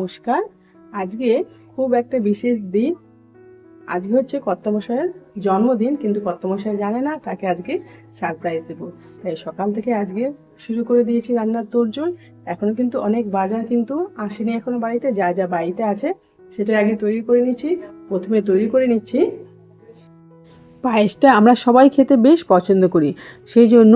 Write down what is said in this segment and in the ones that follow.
নমস্কার। আজকে খুব একটা বিশেষ দিন। আজকে হচ্ছে কর্তামশাইয়ের জন্মদিন, কিন্তু কর্তামশাই জানে না, তাকে আজকে সারপ্রাইজ দেবো। তাই সকাল থেকে আজকে শুরু করে দিয়েছি রান্নার তোড়জোড় এখনও কিন্তু অনেক বাজার কিন্তু আসেনি এখনও বাড়িতে, যা যা বাড়িতে আছে সেটা আগে তৈরি করে নিচ্ছি। প্রথমে তৈরি করে নিচ্ছি। পায়েসটা আমরা সবাই খেতে বেশ পছন্দ করি। সেই জন্য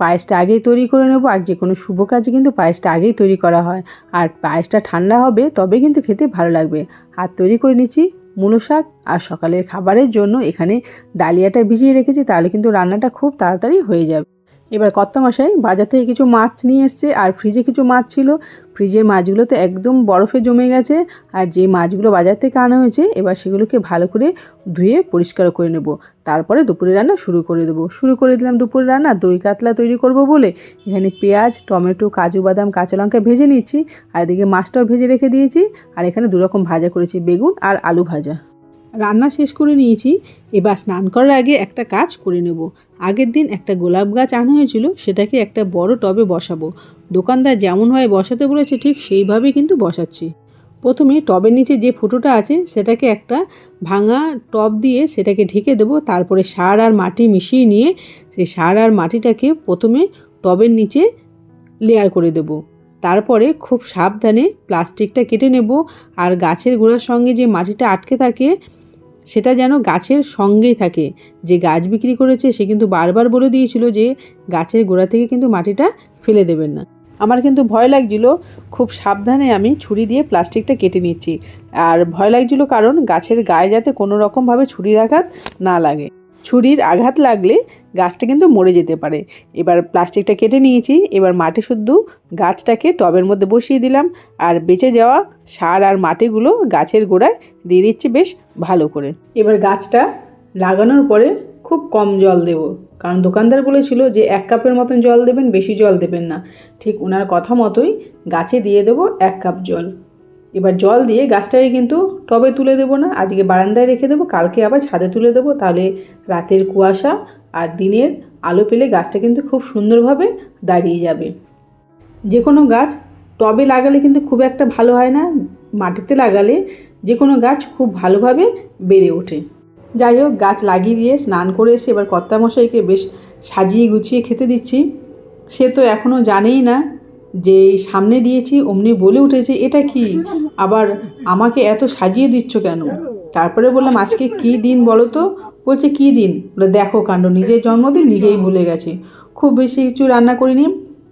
পায়েসটা আগেই তৈরি করে নেব আর যে কোনো শুভ কাজে কিন্তু পায়েসটা আগেই তৈরি করা হয়। আর পায়েসটা ঠান্ডা হবে তবে কিন্তু খেতে ভালো লাগবে। আর তৈরি করে নিচ্ছি মূলো শাক আর সকালের খাবারের জন্য এখানে ডালিয়াটা ভিজিয়ে রেখেছি তাহলে কিন্তু রান্নাটা খুব তাড়াতাড়ি হয়ে যাবে। এবার কর্তামশাই, বাজার থেকে কিছু মাছ নিয়ে এসছে আর ফ্রিজে কিছু মাছ ছিল। ফ্রিজের মাছগুলো তো একদম বরফে জমে গেছে আর যে মাছগুলো বাজার থেকে আনা হয়েছে এবার সেগুলোকে ভালো করে ধুয়ে পরিষ্কার করে নেব। তারপরে দুপুরে রান্না শুরু করে দেবো। শুরু করে দিলাম দুপুরে রান্না, দই কাতলা তৈরি করব বলে। এখানে পেঁয়াজ, টমেটো, কাজু, বাদাম, কাঁচা লঙ্কা ভেজে নিচ্ছি আর এদিকে মাছটাও ভেজে রেখে দিয়েছি। আর এখানে দুরকম ভাজা করেছি, বেগুন আর আলু ভাজা। রান্না শেষ করে নিয়েছি। এবার স্নান করার আগে একটা কাজ করে নেব। আগের দিন একটা গোলাপ গাছ আনা হয়েছিল, সেটাকে একটা বড় টবে বসাবো। দোকানদার যেমনভাবে বসাতে বলেছে, ঠিক সেইভাবেই কিন্তু বসাচ্ছি। প্রথমে টবের নিচে যে ফুটোটা আছে, সেটাকে একটা ভাঙা টব দিয়ে সেটাকে ঢেকে দেবো। তারপরে সার আর মাটি মিশিয়ে নিয়ে সেই সার আর মাটিটাকে প্রথমে টবের নিচে লেয়ার করে দেব। তারপরে খুব সাবধানে প্লাস্টিকটা কেটে নেব। আর গাছের গোড়ার সঙ্গে যে মাটিটা আটকে থাকে সেটা যেন গাছের সঙ্গেই থাকে। যে গাছ বিক্রি করেছে, সে কিন্তু বারবার বলে দিয়েছিল যে গাছের গোড়া থেকে কিন্তু মাটিটা ফেলে দেবেন না। আমার কিন্তু ভয় লাগছিল, খুব সাবধানে আমি ছুরি দিয়ে প্লাস্টিকটা কেটে নিচ্ছি। আর ভয় লাগছিল কারণ গাছের গায়ে যাতে কোনো রকমভাবে ছুরির আঘাত না লাগে। ছুরির আঘাত লাগলে গাছটা কিন্তু মরে যেতে পারে। এবার প্লাস্টিকটা কেটে নিয়েছি, এবার মাটি শুদ্ধ গাছটাকে টবের মধ্যে বসিয়ে দিলাম আর বেঁচে যাওয়া সার আর মাটিগুলো গাছের গোড়ায় দিয়ে দিচ্ছি বেশ ভালো করে। এবার গাছটা লাগানোর পরে খুব কম জল দেব, কারণ দোকানদার বলেছিল যে এক কাপের মতন জল দেবেন, বেশি জল দেবেন না। ঠিক ওনার কথা মতোই গাছে দিয়ে দেবো এক কাপ জল। এবার জল দিয়ে গাছটাকে কিন্তু টবে তুলে দেবো না, আজকে বারান্দায় রেখে দেবো, কালকে আবার ছাদে তুলে দেবো। তাহলে রাতের কুয়াশা আর দিনের আলো পেলে গাছটা কিন্তু খুব সুন্দরভাবে দাঁড়িয়ে যাবে। যে কোনো গাছ টবে লাগালে কিন্তু খুব একটা ভালো হয় না, মাটিতে লাগালে যে কোনো গাছ খুব ভালোভাবে বেড়ে ওঠে। যাই হোক, গাছ লাগিয়ে দিয়ে স্নান করে এসে এবার কর্তামশাইকে বেশ সাজিয়ে গুছিয়ে খেতে দিচ্ছি। সে তো এখনও জানেই না যে সামনে দিয়েছি, অমনি বলে উঠেছে, এটা কি? আবার আমাকে এত সাজিয়ে দিচ্ছ কেন? তারপরে বললাম, আজকে কি দিন বলো তো? বলছে, কি দিন? বলে, দেখো কাণ্ড, নিজের জন্মদিন নিজেই ভুলে গেছে। খুব বেশি কিছু রান্না করিনি।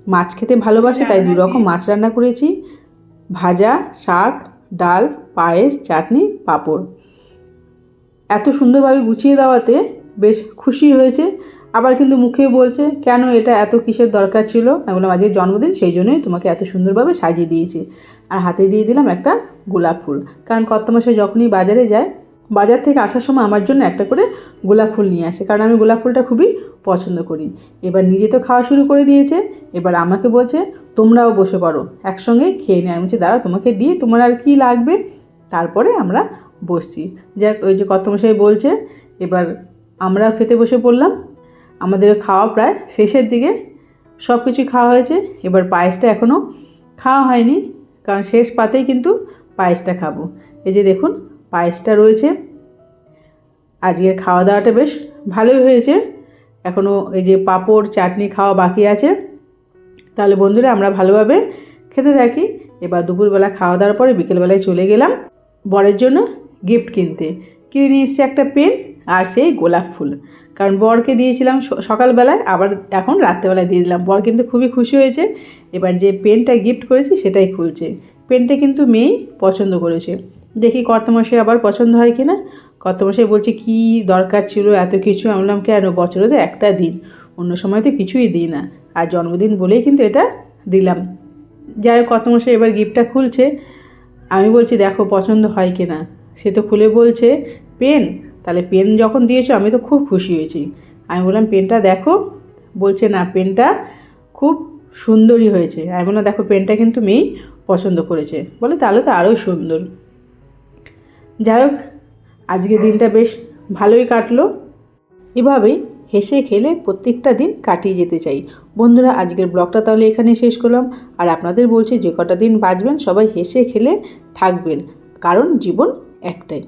মাছ খেতে ভালোবাসে, তাই দু রকম মাছ রান্না করেছি। ভাজা, শাক, ডাল, পায়েস, চাটনি, পাঁপড়। এত সুন্দরভাবে গুছিয়ে দেওয়াতে বেশ খুশি হয়েছে। আবার কিন্তু মুখে বলছে, কেন এটা এত কিসের দরকার ছিল? আমি বললাম আজকে জন্মদিন, সেই জন্যই তোমাকে এত সুন্দরভাবে সাজিয়ে দিয়েছি। আর হাতে দিয়ে দিলাম একটা গোলাপ ফুল। কারণ কর্তমাসে যখনই বাজারে যায়, বাজার থেকে আসার সময় আমার জন্য একটা করে গোলাপ ফুল নিয়ে আসে। কারণ আমি গোলাপ ফুলটা খুবই পছন্দ করি। এবার নিজে তো খাওয়া শুরু করে দিয়েছে, এবার আমাকে বলছে, তোমরাও বসে পড়ো, একসঙ্গে খেয়ে নেয়। আমি দাঁড়া তোমাকে দিয়ে তোমার আর কি লাগবে? তারপরে আমরা বসছি। যাক, ওই যে কর্তমশাই বলছে, এবার আমরাও খেতে বসে পড়লাম। আমাদের খাওয়া প্রায় শেষের দিকে সব কিছুই খাওয়া হয়েছে। এবার পায়েসটা এখনও খাওয়া হয়নি, কারণ শেষ পাতেই কিন্তু পায়েসটা খাব। এই যে দেখুন, পায়েসটা রয়েছে। আজকের খাওয়া দাওয়াটা বেশ ভালোই হয়েছে। এখনও এই যে পাঁপড়, চাটনি খাওয়া বাকি আছে। তাহলে বন্ধুরা, আমরা ভালোভাবে খেতে থাকি। এবার দুপুরবেলা খাওয়া দাওয়ার পরে বিকেলবেলায় চলে গেলাম বরের জন্য গিফট কিনতে। কিনে নিয়ে এসছে একটা পেন। আর সেই গোলাপ ফুল। কারণ বরকে দিয়েছিলাম সকালবেলায়, আবার এখন রাত্রেবেলায় দিয়ে দিলাম। বর কিন্তু খুবই খুশি হয়েছে। এবার যে পেনটা গিফট করেছি সেটাই খুলছে। পেনটা কিন্তু মেয়ে পছন্দ করেছে। দেখি কর্তমশাই আবার পছন্দ হয় কি না? কর্তমশাই বলছে, কি দরকার ছিল এত কিছু? আমি বললাম, কেন? বছরে তো একটা দিন। অন্য সময় তো কিছুই দিই না। আর জন্মদিন বলেই কিন্তু এটা দিলাম। যাই হোক, কর্তমশাই এবার গিফটটা খুলছে। আমি বলছি, দেখো, পছন্দ হয় কি না? সে তো খুলে বলছে, পেন? তাহলে পেন যখন দিয়েছ, আমি তো খুব খুশি হয়েছি। আমি বললাম পেনটা দেখো। বলছে, না পেনটা খুব সুন্দরই হয়েছে। আমি বললাম, দেখো পেনটা কিন্তু মেয়েই পছন্দ করেছে। বলে, তাহলে তো আরও সুন্দর। যাই হোক আজকে দিনটা বেশ ভালোই কাটলো। এভাবেই হেসে খেলে প্রত্যেকটা দিন কাটিয়ে যেতে চাই। বন্ধুরা, আজকের ব্লগটা তাহলে এখানে শেষ করলাম। আর আপনাদের বলছি, যে কটা দিন বাঁচবেন, সবাই হেসে খেলে থাকবেন। কারণ জীবন একটাই।